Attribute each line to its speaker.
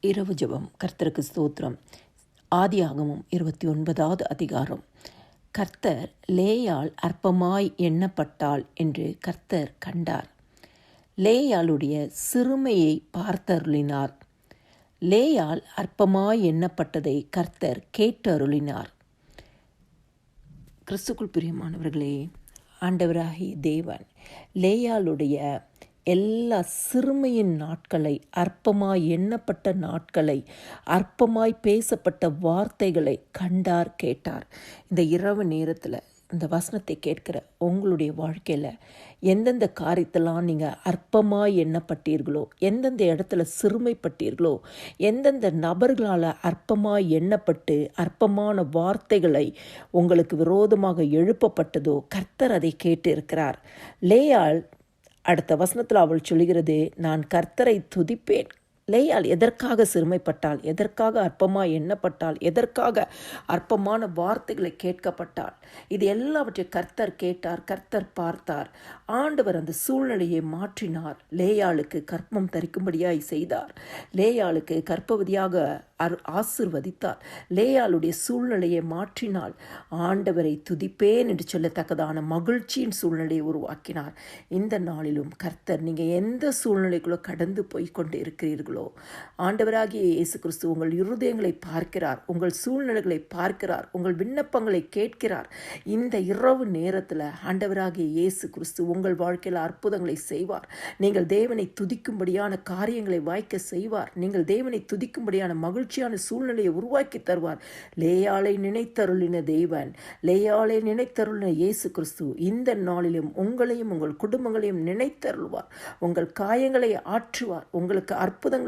Speaker 1: இரவு ஜபம். கர்த்தருக்கு ஸ்தோத்திரம். ஆதியாகமும் இருபத்தி ஒன்பதாவது அதிகாரம். கர்த்தர் லேயால் அற்பமாய் எண்ணப்பட்டாள் என்று கர்த்தர் கண்டார். லேயாளுடைய சிறுமையை பார்த்தருளினார். லேயால் அற்பமாய் எண்ணப்பட்டதை கர்த்தர் கேட்டருளினார். கிறிஸ்துக்குள் பிரியமானவர்களே ஆண்டவராகிய தேவன் லேயாளுடைய எல்லா சிறுமையின் நாட்களை அற்பமாய் எண்ணப்பட்ட நாட்களை அற்பமாய் பேசப்பட்ட வார்த்தைகளை கண்டார் கேட்டார். இந்த இரவு நேரத்தில் இந்த வசனத்தை கேட்கிற உங்களுடைய வாழ்க்கையில் எந்தெந்த காரியத்தெல்லாம் நீங்கள் அற்பமாக எண்ணப்பட்டீர்களோ எந்தெந்த இடத்துல சிறுமைப்பட்டீர்களோ எந்தெந்த நபர்களால் அற்பமாக எண்ணப்பட்டு அற்பமான வார்த்தைகளை உங்களுக்கு விரோதமாக எழுப்பப்பட்டதோ கர்த்தர் அதை கேட்டு இருக்கிறார் லேயாள் அடுத்த வசனத்தில் அவள் சொல்கிறது நான் கர்த்தரை துதிப்பேன். லேயால் எதற்காக சிறுமைப்பட்டாள்? எதற்காக அற்பமாக எண்ணப்பட்டாள்? எதற்காக அற்பமான வார்த்தைகளை கேட்கப்பட்டாள்? இது எல்லாவற்றையும் கர்த்தர் கேட்டார் கர்த்தர் பார்த்தார். ஆண்டவர் அந்த சூழ்நிலையை மாற்றினார். லேயாளுக்கு கற்பம் தரிக்கும்படியாய் செய்தார். லேயாளுக்கு கற்பவதியாக அர் ஆசிர்வதித்தார். லேயாளுடைய சூழ்நிலையை மாற்றினால் ஆண்டவரை துதிப்பேன் என்று சொல்லத்தக்கதான மகிழ்ச்சியின் சூழ்நிலையை உருவாக்கினார். இந்த நாளிலும் கர்த்தர் நீங்கள் எந்த சூழ்நிலைக்குள்ளோ கடந்து போய் கொண்டு இருக்கிறீர்களோ ஆண்டவராகிய இயேசு கிறிஸ்து உங்கள் இருதயங்களை பார்க்கிறார் உங்கள் சூழ்நிலைகளை பார்க்கிறார் உங்கள் விண்ணப்பங்களை கேட்கிறார். இந்த இரவு நேரத்தில் ஆண்டவராகிய இயேசு கிறிஸ்து உங்கள் வாழ்க்கையில் அற்புதங்களை செய்வார். நீங்கள் தேவனை துதிக்கும்படியான காரியங்களை வாய்க்க செய்வார். நீங்கள் தேவனை துதிக்கும்படியான மகிழ்ச்சியான சூழ்நிலையை உருவாக்கி தருவார். லேயாலை நினைத்தருளின தேவன் லேயாலை நினைத்தருளின இயேசு கிறிஸ்து இந்த நாளிலும் உங்களையும் உங்கள் குடும்பங்களையும் நினைத்தருள்வார். உங்கள் காயங்களை ஆற்றுவார். உங்களுக்கு அற்புதங்கள்